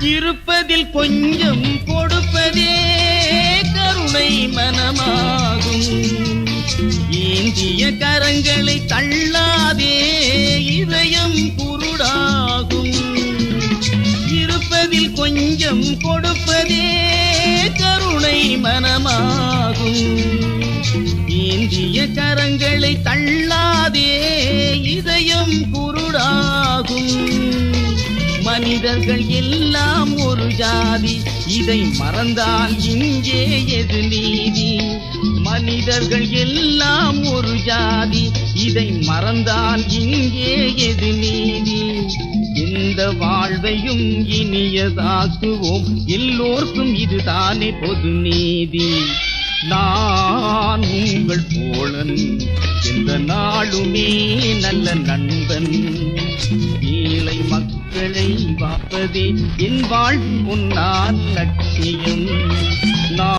இருப்பதில் கொஞ்சம் கொடுப்பதே கருணை மனமாகும். ஏந்திய கரங்களை தள்ளாதே இதயம் குருடாகும். இருப்பதில் கொஞ்சம் கொடுப்பதே கருணை மனமாகும். ஏந்திய கரங்களை தள்ளாதே இதயம் குருடாகும் மனிதர்கள் எல்லாம் ஒரு ஜாதி. இதை மறந்தால் இங்கே எது நீதி? மனிதர்கள் எல்லாம் ஒரு ஜாதி. இதை மறந்தால் இங்கே எது நீதி? எந்த வாழ்வையும் இனியதாக்குவோம். எல்லோருக்கும் இதுதானே பொது நீதி. நான் உங்கள் போலன். எந்த நாளுமே நல்ல நண்பன். ஏழை மகளை வாப்பதே என் வாழ் முன்னாள் லட்சியம்